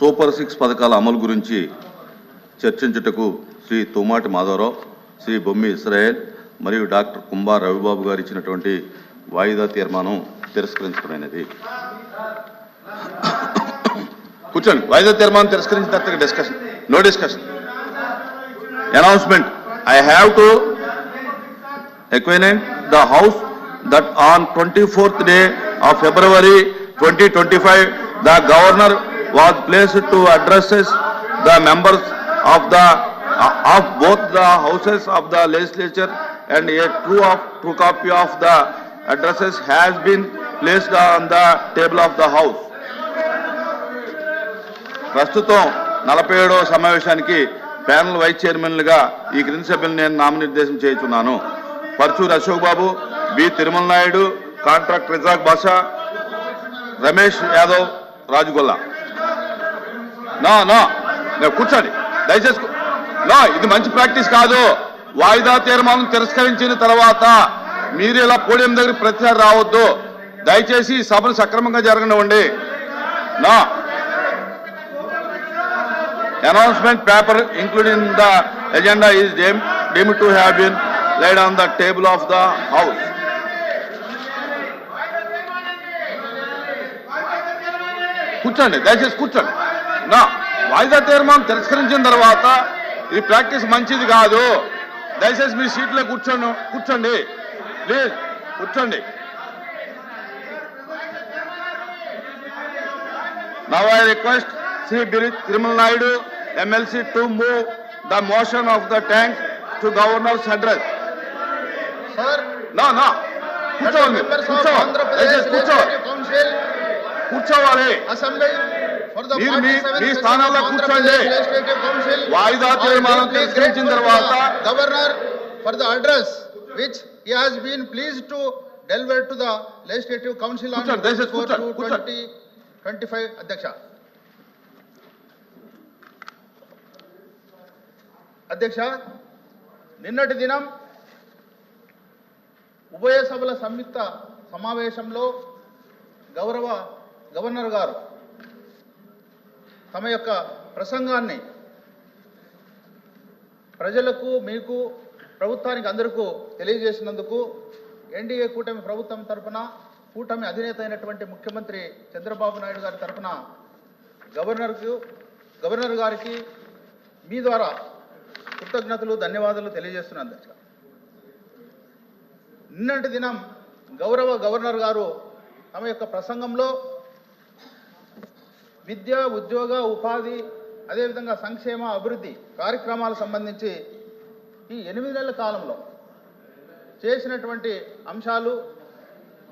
Super six పథకాల అమలు గురించి చర్చించుటకు శ్రీ తుమాటి మాధవరావు శ్రీ బొమ్మి ఇస్రాయేల్ మరియు డాక్టర్ కుంభార్ రవిబాబు గారు ఇచ్చినటువంటి వాయిదా తీర్మానం తిరస్కరించడమైనది. కూర్చోండి. వాయిదా తీర్మానం తిరస్కరించిన తర్వాత discussion. No discussion. Announcement I have to acquaint the house that on twenty fourth day of February twenty twenty five the governor was placed to addresses the members of the, of both the houses of the legislature and a true of, true copy of the addresses has been placed on the table of the house. ప్రస్తుతం నలభై ఏడవ సమావేశానికి panel vice చైర్మన్లుగా ఈ క్రింది సభ్యులను నేను నామనిర్దేశం చేయుచున్నాను పర్చూరు అశోక్ బాబు బి తిరుమల నాయుడు కాంట్రాక్ట్ రిజాక్ బాషా రమేష్ యాదవ్ రాజుగొల్ల నా నా. నేను కూర్చోండి. దయచేసి నా ఇది మంచి ప్రాక్టీస్ కాదు. వాయిదా తీర్మానం తిరస్కరించిన తర్వాత మీరు ఇలా పోడియం దగ్గర ప్రతిసారి రావద్దు. దయచేసి ఈ సభను సక్రమంగా జరగనివ్వండి. నా. Announcement paper including the agenda is deem deem to have been laid on the table of the house కూర్చోండి దయచేసి కూర్చోండి. నా వాయిదా తీర్మానం తిరస్కరించిన తర్వాత ఈ ప్రాక్టీస్ మంచిది కాదు. దయచేసి మీ సీట్లో కూర్చోండి కూర్చోండి. ప్లీజ్ కూర్చోండి. Now I request Shri బిరి Tirumala Naidu MLC to move the motion of the thanks to governor central నా నా కూర్చోవాలి కూర్చోవాలి కూర్చోవాలి. Assembly governor for the address which he has been please council on twenty five అధ్యక్ష. అధ్యక్ష నిన్నటి దినం ఉభయ సభల సంయుక్త సమావేశంలో గౌరవ గవర్నర్ గారు తమ యొక్క ప్రసంగాన్ని ప్రజలకు మీకు ప్రభుత్వానికి అందరికీ తెలియజేసినందుకు ఎన్డీఏ కూటమి ప్రభుత్వం తరఫున కూటమి అధినేత అయినటువంటి ముఖ్యమంత్రి చంద్రబాబు నాయుడు గారి తరఫున గవర్నర్కు గవర్నర్ గారికి మీ ద్వారా కృతజ్ఞతలు ధన్యవాదాలు తెలియజేస్తున్నాను అధ్యక్ష. నిన్నటి దినం గౌరవ గవర్నర్ గారు తమ యొక్క ప్రసంగంలో విద్య ఉద్యోగ ఉపాధి అదేవిధంగా సంక్షేమ అభివృద్ధి కార్యక్రమాలకు సంబంధించి ఈ ఎనిమిది నెలల కాలంలో చేసినటువంటి అంశాలు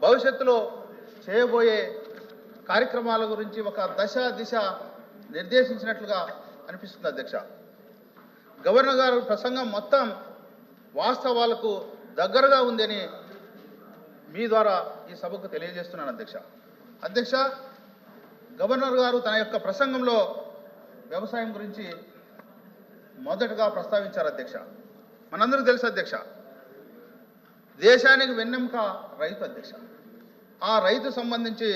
భవిష్యత్తులో చేయబోయే కార్యక్రమాల గురించి ఒక దశ దిశ నిర్దేశించినట్లుగా అనిపిస్తుంది అధ్యక్ష. గవర్నర్ గారు ప్రసంగం మొత్తం వాస్తవాలకు దగ్గరగా ఉందని మీ ద్వారా ఈ సభకు తెలియజేస్తున్నాను అధ్యక్ష. అధ్యక్ష గవర్నర్ గారు తన యొక్క ప్రసంగంలో వ్యవసాయం గురించి మొదటగా ప్రస్తావించారు అధ్యక్ష. మనందరికీ తెలుసు అధ్యక్ష. దేశానికి వెన్నెముక రైతు అధ్యక్ష. ఆ రైతు సంబంధించి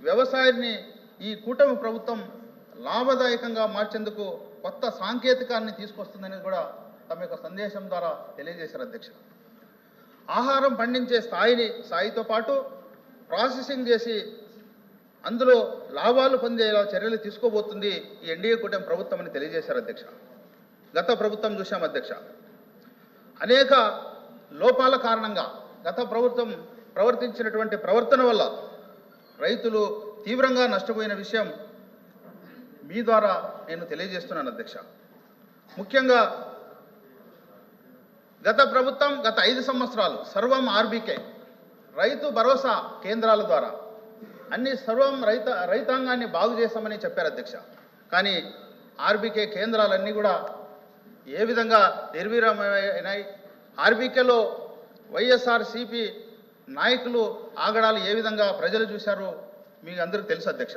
వ్యవసాయాన్ని ఈ కూటమి ప్రభుత్వం లాభదాయకంగా మార్చేందుకు కొత్త సాంకేతికాన్ని తీసుకొస్తుందని కూడా తమ యొక్క సందేశం ద్వారా తెలియజేశారు అధ్యక్ష. ఆహారం పండించే స్థాయిని స్థాయితో పాటు ప్రాసెసింగ్ చేసి అందులో లాభాలు పొందేలా చర్యలు తీసుకోబోతుంది ఈ ఎన్డీఏ కూటమి ప్రభుత్వం అని తెలియజేశారు అధ్యక్ష. గత ప్రభుత్వం చూశాం అధ్యక్ష. అనేక లోపాల కారణంగా గత ప్రభుత్వం ప్రవర్తించినటువంటి ప్రవర్తన వల్ల రైతులు తీవ్రంగా నష్టపోయిన విషయం మీ ద్వారా నేను తెలియజేస్తున్నాను అధ్యక్ష. ముఖ్యంగా గత ప్రభుత్వం గత ఐదు సంవత్సరాలు సర్వం ఆర్బీకే రైతు భరోసా కేంద్రాల ద్వారా అన్ని సర్వం రైత రైతాంగాన్ని బాగు చేస్తామని చెప్పారు అధ్యక్ష. కానీ ఆర్బీకే కేంద్రాలన్నీ కూడా ఏ విధంగా నిర్వీరమైనాయి ఆర్బీకేలో వైఎస్ఆర్ సిపి నాయకులు ఆగడాలు ఏ విధంగా ప్రజలు చూశారో మీకు అందరికీ తెలుసు అధ్యక్ష.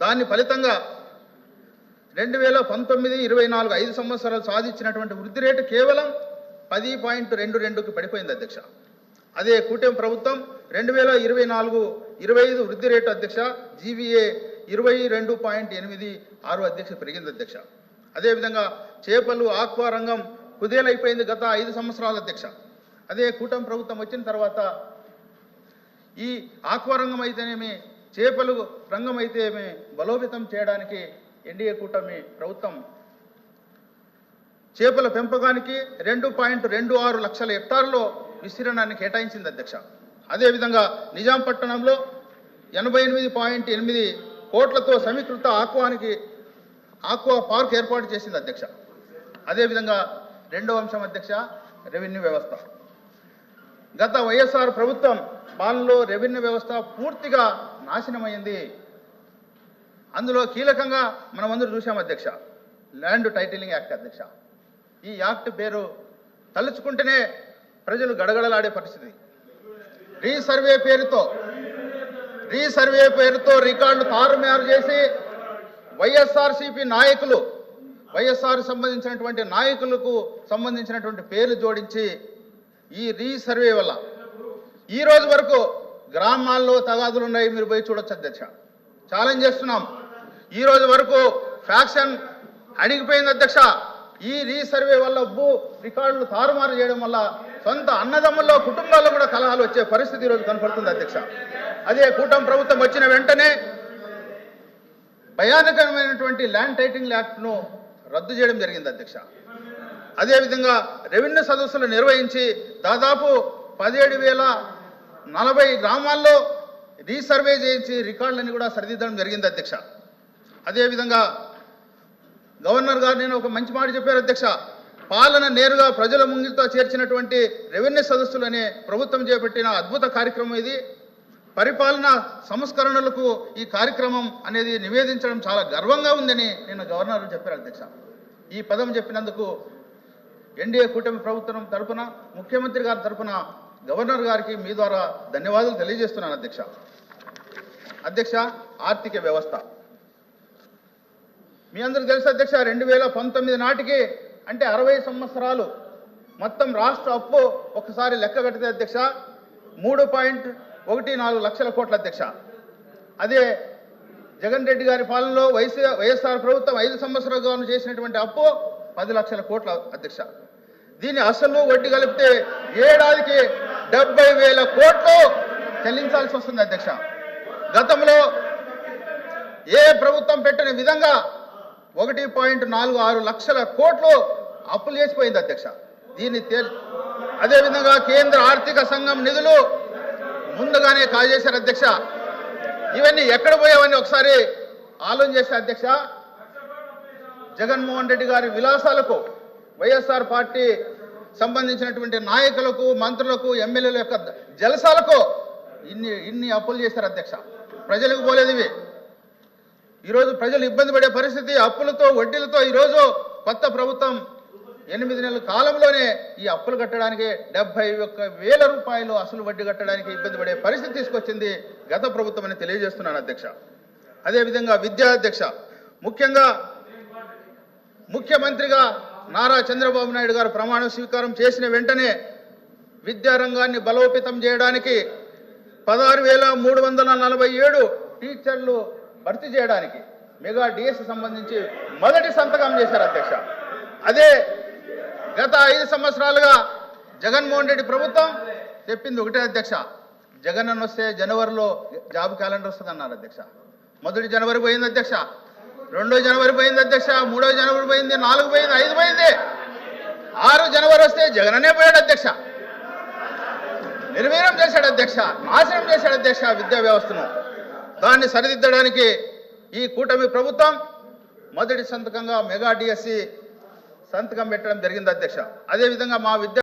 దాని ఫలితంగా రెండు వేల పంతొమ్మిది ఇరవై నాలుగు ఐదు సంవత్సరాలు సాధించినటువంటి వృద్ధి రేటు కేవలం పది పాయింట్ రెండు రెండుకి పడిపోయింది అధ్యక్ష. అదే కూటమి ప్రభుత్వం రెండు వేల ఇరవై నాలుగు ఇరవై ఐదు వృద్ధి రేటు అధ్యక్ష జీవీఏ ఇరవై రెండు పాయింట్ ఎనిమిది ఆరు అధ్యక్ష పెరిగింది అధ్యక్ష. అదేవిధంగా చేపలు ఆక్వా రంగం కుదేలైపోయింది గత ఐదు సంవత్సరాల అధ్యక్ష. అదే కూటమి ప్రభుత్వం వచ్చిన తర్వాత ఈ ఆక్వా రంగం అయితేనేమి చేపలు రంగం అయితేనేమి బలోపేతం చేయడానికి ఎన్డీఏ కూటమి ప్రభుత్వం చేపల పెంపకానికి రెండు పాయింట్ రెండు ఆరు లక్షల హెక్టార్లో విస్తీర్ణాన్ని కేటాయించింది అధ్యక్ష. అదేవిధంగా నిజాం పట్టణంలో ఎనభై ఎనిమిది పాయింట్ ఎనిమిది కోట్లతో సమీకృత ఆక్వానికి ఆక్వా పార్క్ ఏర్పాటు చేసింది అధ్యక్ష. అదేవిధంగా రెండవ అంశం అధ్యక్ష రెవెన్యూ వ్యవస్థ. గత వైఎస్ఆర్ ప్రభుత్వం పాలనలో రెవెన్యూ వ్యవస్థ పూర్తిగా నాశనమైంది. అందులో కీలకంగా మనం చూసాం అధ్యక్ష ల్యాండ్ టైటిలింగ్ యాక్ట్ అధ్యక్ష. ఈ యాక్ట్ పేరు తలుచుకుంటేనే ప్రజలు గడగడలాడే పరిస్థితి. రీసర్వే పేరుతో రీసర్వే పేరుతో రికార్డులు తారుమారు చేసి వైఎస్ఆర్సిపి నాయకులు వైఎస్ఆర్ సంబంధించినటువంటి నాయకులకు సంబంధించినటువంటి పేర్లు జోడించి ఈ రీసర్వే వల్ల ఈ రోజు వరకు గ్రామాల్లో తగాదులు ఉన్నాయి. మీరు పోయి చూడొచ్చు అధ్యక్ష. ఛాలెంజ్ చేస్తున్నాం. ఈ రోజు వరకు ఫ్యాక్షన్ అణిగిపోయింది అధ్యక్ష. ఈ రీసర్వే వల్ల భూ రికార్డులు తారుమారు చేయడం వల్ల సొంత అన్నదమ్ముల్లో కుటుంబాల్లో కూడా కలహాలు వచ్చే పరిస్థితి ఈరోజు కనపడుతుంది అధ్యక్ష. అదే కూటమి ప్రభుత్వం వచ్చిన వెంటనే భయానకరమైనటువంటి ల్యాండ్ టైటింగ్ యాక్ట్ను రద్దు చేయడం జరిగింది అధ్యక్ష. అదేవిధంగా రెవెన్యూ సదస్సులు నిర్వహించి దాదాపు పదిహేడు వేల నలభై గ్రామాల్లో రీసర్వే చేయించి రికార్డులని కూడా సరిదిద్దడం జరిగింది అధ్యక్ష. అదేవిధంగా గవర్నర్ గారు నేను ఒక మంచి మాట చెప్పారు అధ్యక్ష. పాలన నేరుగా ప్రజల ముంగితో చేర్చినటువంటి రెవెన్యూ సదస్సులు అనే ప్రభుత్వం చేపట్టిన అద్భుత కార్యక్రమం ఇది. పరిపాలన సంస్కరణలకు ఈ కార్యక్రమం అనేది నివేదించడం చాలా గర్వంగా ఉందని నిన్న గవర్నర్ చెప్పారు అధ్యక్ష. ఈ పదం చెప్పినందుకు ఎన్డీఏ కూటమి ప్రభుత్వం తరపున ముఖ్యమంత్రి గారి తరపున గవర్నర్ గారికి మీ ద్వారా ధన్యవాదాలు తెలియజేస్తున్నాను అధ్యక్ష. అధ్యక్ష ఆర్థిక వ్యవస్థ. మీ అందరూ తెలుసు అధ్యక్ష రెండు వేల పంతొమ్మిది నాటికి అంటే అరవై సంవత్సరాలు మొత్తం రాష్ట్ర అప్పు ఒకసారి లెక్క కడితే అధ్యక్ష మూడు పాయింట్ ఒకటి నాలుగు లక్షల కోట్ల అధ్యక్ష. అదే జగన్ రెడ్డి గారి పాలనలో వైసీ వైఎస్ఆర్ ప్రభుత్వం ఐదు సంవత్సరాలు చేసినటువంటి అప్పు పది లక్షల కోట్ల అధ్యక్ష. దీని అసలు వడ్డీ కలిపితే ఏడాదికి డెబ్బై వేల కోట్లు చెల్లించాల్సి వస్తుంది అధ్యక్ష. గతంలో ఏ ప్రభుత్వం పెట్టని విధంగా ఒకటి పాయింట్ నాలుగు ఆరు లక్షల కోట్లు అప్పులు చేసిపోయింది అధ్యక్ష. దీన్ని తేల్ అదేవిధంగా కేంద్ర ఆర్థిక సంఘం నిధులు ముందుగానే కాజేశారు అధ్యక్ష. ఇవన్నీ ఎక్కడ పోయావని ఒకసారి ఆలోచన చేసే అధ్యక్ష. జగన్మోహన్ రెడ్డి గారి విలాసాలకు వైఎస్ఆర్ పార్టీ సంబంధించినటువంటి నాయకులకు మంత్రులకు ఎమ్మెల్యేల యొక్క జలసాలకు ఇన్ని ఇన్ని అప్పులు చేశారు అధ్యక్ష. ప్రజలకు పోలేదు ఇవి. ఈరోజు ప్రజలు ఇబ్బంది పడే పరిస్థితి అప్పులతో వడ్డీలతో ఈరోజు కొత్త ప్రభుత్వం ఎనిమిది నెలల కాలంలోనే ఈ అప్పులు కట్టడానికి డెబ్బై ఒక్క వేల రూపాయలు అసలు వడ్డీ కట్టడానికి ఇబ్బంది పడే పరిస్థితి తీసుకొచ్చింది గత ప్రభుత్వం అని తెలియజేస్తున్నాను అధ్యక్ష. అదేవిధంగా విద్యా అధ్యక్ష ముఖ్యంగా ముఖ్యమంత్రిగా నారా చంద్రబాబు నాయుడు గారు ప్రమాణ స్వీకారం చేసిన వెంటనే విద్యారంగాన్ని బలోపేతం చేయడానికి పదహారు వేల మూడు వందల నలభై ఏడు టీచర్లు భర్తీ చేయడానికి మెగా డిఎస్ సంబంధించి మొదటి సంతకం చేశారు అధ్యక్ష. అదే గత ఐదు సంవత్సరాలుగా జగన్మోహన్ రెడ్డి ప్రభుత్వం చెప్పింది ఒకటే అధ్యక్ష. జగన్ అని వస్తే జనవరిలో జాబ్ క్యాలెండర్ వస్తుంది అన్నారు అధ్యక్ష. మొదటి జనవరి పోయింది అధ్యక్ష. రెండో జనవరి పోయింది అధ్యక్ష. మూడో జనవరి పోయింది. నాలుగు పోయింది. ఐదు పోయింది. ఆరు జనవరి వస్తే జగన్ అనే పోయాడు అధ్యక్ష. నిర్వీర్యం చేశాడు అధ్యక్ష. నాశనం చేశాడు అధ్యక్ష విద్యా వ్యవస్థను. దాన్ని సరిదిద్దడానికి ఈ కూటమి ప్రభుత్వం మొదటి సంతకంగా మెగా డిఎస్సి సంతకం పెట్టడం జరిగింది అధ్యక్ష. అదేవిధంగా మా విద్య